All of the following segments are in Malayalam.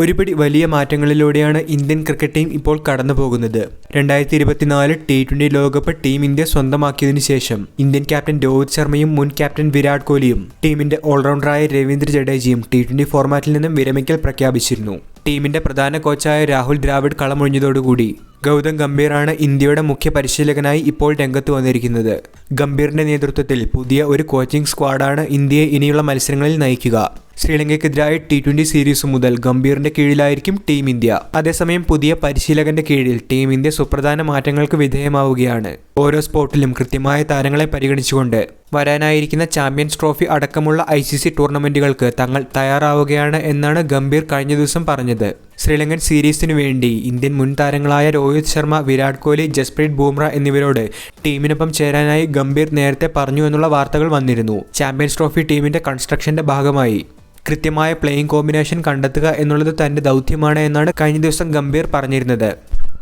ഒരുപിടി വലിയ മാറ്റങ്ങളിലൂടെയാണ് ഇന്ത്യൻ ക്രിക്കറ്റ് ടീം ഇപ്പോൾ കടന്നു പോകുന്നത് രണ്ടായിരത്തി ഇരുപത്തിനാല് ടി ലോകകപ്പ് ടീം ഇന്ത്യ സ്വന്തമാക്കിയതിനു ശേഷം ഇന്ത്യൻ ക്യാപ്റ്റൻ രോഹിത് ശർമ്മയും മുൻ ക്യാപ്റ്റൻ വിരാട് കോഹ്ലിയും ടീമിന്റെ ഓൾറൗണ്ടറായ രവീന്ദ്ര ജഡേജയും ടി ട്വന്റി ഫോർമാറ്റിൽ നിന്നും വിരമിക്കൽ പ്രഖ്യാപിച്ചിരുന്നു. ടീമിന്റെ പ്രധാന കോച്ചായ രാഹുൽ ദ്രാവിഡ് കളമൊഴിഞ്ഞതോടുകൂടി ഗൗതം ഗംഭീറാണ് ഇന്ത്യയുടെ മുഖ്യ പരിശീലകനായി ഇപ്പോൾ രംഗത്ത് വന്നിരിക്കുന്നത്. ഗംഭീറിന്റെ നേതൃത്വത്തിൽ പുതിയ ഒരു കോച്ചിംഗ് സ്ക്വാഡാണ് ഇന്ത്യയെ ഇനിയുള്ള മത്സരങ്ങളിൽ നയിക്കുക. ശ്രീലങ്കയ്ക്കെതിരായ ടി ട്വന്റി സീരീസ് മുതൽ ഗംഭീറിന്റെ കീഴിലായിരിക്കും ടീം ഇന്ത്യ. അതേസമയം പുതിയ പരിശീലകന്റെ കീഴിൽ ടീം ഇന്ത്യ സുപ്രധാന മാറ്റങ്ങൾക്ക് വിധേയമാവുകയാണ്. ഓരോ സ്പോർട്ടിലും കൃത്യമായ താരങ്ങളെ പരിഗണിച്ചുകൊണ്ട് വരാനായിരിക്കുന്ന ചാമ്പ്യൻസ് ട്രോഫി അടക്കമുള്ള ഐ സി സി ടൂർണമെന്റുകൾക്ക് തങ്ങൾ തയ്യാറാവുകയാണ് എന്നാണ് ഗംഭീർ കഴിഞ്ഞ ദിവസം പറഞ്ഞത്. ശ്രീലങ്കൻ സീരീസിനു വേണ്ടി ഇന്ത്യൻ മുൻ താരങ്ങളായ രോഹിത് ശർമ്മ വിരാട് കോഹ്ലി ജസ്പ്രീത് ബൂംറ എന്നിവരോട് ടീമിനൊപ്പം ചേരാനായി ഗംഭീർ നേരത്തെ പറഞ്ഞു എന്നുള്ള വാർത്തകൾ വന്നിരുന്നു. ചാമ്പ്യൻസ് ട്രോഫി ടീമിന്റെ കൺസ്ട്രക്ഷന്റെ ഭാഗമായി. കൃത്യമായ പ്ലേയിങ് കോമ്പിനേഷൻ കണ്ടെത്തുക എന്നുള്ളത് തന്റെ ദൗത്യമാണ് എന്നാണ് കഴിഞ്ഞ ദിവസം ഗംഭീർ പറഞ്ഞിരുന്നത്.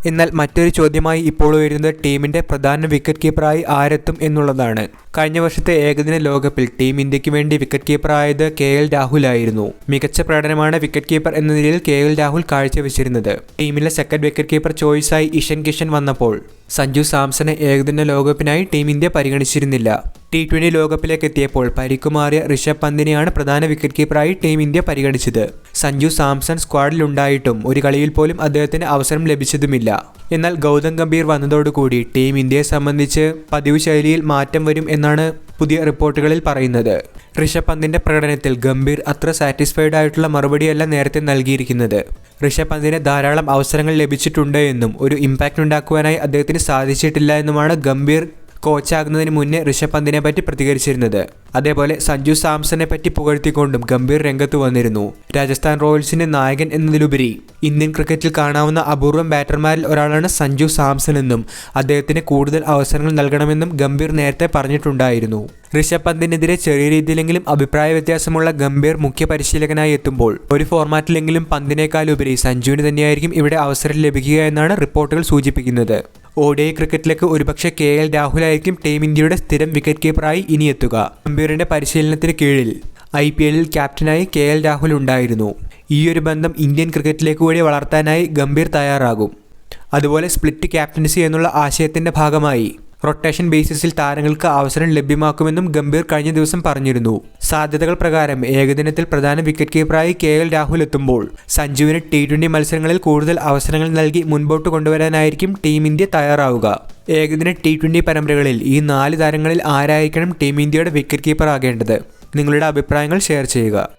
എന്നാൽ മറ്റൊരു ചോദ്യമായി ഇപ്പോൾ ഉയരുന്നത് ടീമിന്റെ പ്രധാന വിക്കറ്റ് കീപ്പറായി ആരെത്തും എന്നുള്ളതാണ്. കഴിഞ്ഞ വർഷത്തെ ഏകദിന ലോകകപ്പിൽ ടീം ഇന്ത്യയ്ക്ക് വേണ്ടി വിക്കറ്റ് കീപ്പറായത് കെ എൽ രാഹുലായിരുന്നു മികച്ച പ്രകടനമാണ് വിക്കറ്റ് കീപ്പർ എന്ന നിലയിൽ കെ എൽ രാഹുൽ കാഴ്ചവെച്ചിരുന്നത്. ടീമിലെ സെക്കൻഡ് വിക്കറ്റ് കീപ്പർ ചോയ്സായി ഇഷൻ കിഷൻ വന്നപ്പോൾ സഞ്ജു സാംസനെ ഏകദിന ലോകകപ്പിനായി ടീം ഇന്ത്യ പരിഗണിച്ചിരുന്നില്ല. ടി ട്വന്റി ലോകകപ്പിലേക്ക് എത്തിയപ്പോൾ പരിക്കുമാറിയ ഋഷഭ് പന്തിനെയാണ് പ്രധാന വിക്കറ്റ് കീപ്പറായി ടീം ഇന്ത്യ പരിഗണിച്ചത്. സഞ്ജു സാംസൺ സ്ക്വാഡിലുണ്ടായിട്ടും ഒരു കളിയിൽ പോലും അദ്ദേഹത്തിന് അവസരം ലഭിച്ചതുമില്ല. എന്നാൽ ഗൗതം ഗംഭീർ വന്നതോടുകൂടി ടീം ഇന്ത്യയെ സംബന്ധിച്ച് പതിവ് ശൈലിയിൽ മാറ്റം വരും എന്നാണ് പുതിയ റിപ്പോർട്ടുകളിൽ പറയുന്നത്. ഋഷഭ് പന്തിന്റെ പ്രകടനത്തിൽ ഗംഭീർ അത്ര സാറ്റിസ്ഫൈഡ് ആയിട്ടുള്ള മറുപടിയല്ല നേരത്തെ നൽകിയിരിക്കുന്നത്. ഋഷഭ് പന്തിന് ധാരാളം അവസരങ്ങൾ ലഭിച്ചിട്ടുണ്ട് എന്നും ഒരു ഇമ്പാക്റ്റ് ഉണ്ടാക്കുവാനായി അദ്ദേഹത്തിന് സാധിച്ചിട്ടില്ല എന്നുമാണ് ഗംഭീർ കോച്ചാകുന്നതിന് മുന്നേ ഋഷഭ് പന്തിനെ പറ്റി പ്രതികരിച്ചിരുന്നത്. അതേപോലെ സഞ്ജു സാംസനെ പറ്റി പുകഴ്ത്തിക്കൊണ്ടും ഗംഭീർ രംഗത്ത് വന്നിരുന്നു. രാജസ്ഥാൻ റോയൽസിന്റെ നായകൻ എന്നതിലുപരി ഇന്ത്യൻ ക്രിക്കറ്റിൽ കാണാവുന്ന അപൂർവം ബാറ്റർമാരിൽ ഒരാളാണ് സഞ്ജു സാംസൺ എന്നും അദ്ദേഹത്തിന് കൂടുതൽ അവസരങ്ങൾ നൽകണമെന്നും ഗംഭീർ നേരത്തെ പറഞ്ഞിട്ടുണ്ടായിരുന്നു. ഋഷഭ് പന്തിനെതിരെ ചെറിയ രീതിയിലെങ്കിലും അഭിപ്രായ വ്യത്യാസമുള്ള ഗംഭീർ മുഖ്യ പരിശീലകനായി എത്തുമ്പോൾ ഒരു ഫോർമാറ്റിലെങ്കിലും പന്തിനേക്കാളുപരി സഞ്ജുവിന് തന്നെയായിരിക്കും ഇവിടെ അവസരം ലഭിക്കുക എന്നാണ് റിപ്പോർട്ടുകൾ സൂചിപ്പിക്കുന്നത്. ഒ ക്രിക്കറ്റിലേക്ക് ഒരുപക്ഷെ കെ എൽ രാഹുലായിരിക്കും ടീം ഇന്ത്യയുടെ സ്ഥിരം വിക്കറ്റ് കീപ്പറായി ഇനി എത്തുക. ഗംഭീറിന്റെ പരിശീലനത്തിന് കീഴിൽ ഐ പി എല്ലിൽ ക്യാപ്റ്റനായി കെ എൽ രാഹുൽ ഉണ്ടായിരുന്നു. ഈ ഒരു ബന്ധം ഇന്ത്യൻ ക്രിക്കറ്റിലേക്ക് കൂടി വളർത്താനായി ഗംഭീർ തയ്യാറാകും. അതുപോലെ സ്പ്ലിറ്റ് ക്യാപ്റ്റൻസി എന്നുള്ള ആശയത്തിന്റെ ഭാഗമായി റൊട്ടേഷൻ ബേസിസിൽ താരങ്ങൾക്ക് അവസരം ലഭ്യമാക്കുമെന്നും ഗംഭീർ കഴിഞ്ഞ ദിവസം പറഞ്ഞിരുന്നു. സാധ്യതകൾ പ്രകാരം ഏകദിനത്തിൽ പ്രധാന വിക്കറ്റ് കീപ്പറായി കെ എൽ രാഹുൽ എത്തുമ്പോൾ സഞ്ജുവിന് ടി ട്വന്റി മത്സരങ്ങളിൽ കൂടുതൽ അവസരങ്ങൾ നൽകി മുൻപോട്ട് കൊണ്ടുവരാനായിരിക്കും ടീം ഇന്ത്യ തയ്യാറാവുക. ഏകദിന ടി ട്വന്റി പരമ്പരകളിൽ ഈ നാല് താരങ്ങളിൽ ആരായിരിക്കണം ടീം ഇന്ത്യയുടെ വിക്കറ്റ് കീപ്പർ ആകേണ്ടത് നിങ്ങളുടെ അഭിപ്രായങ്ങൾ ഷെയർ ചെയ്യുക.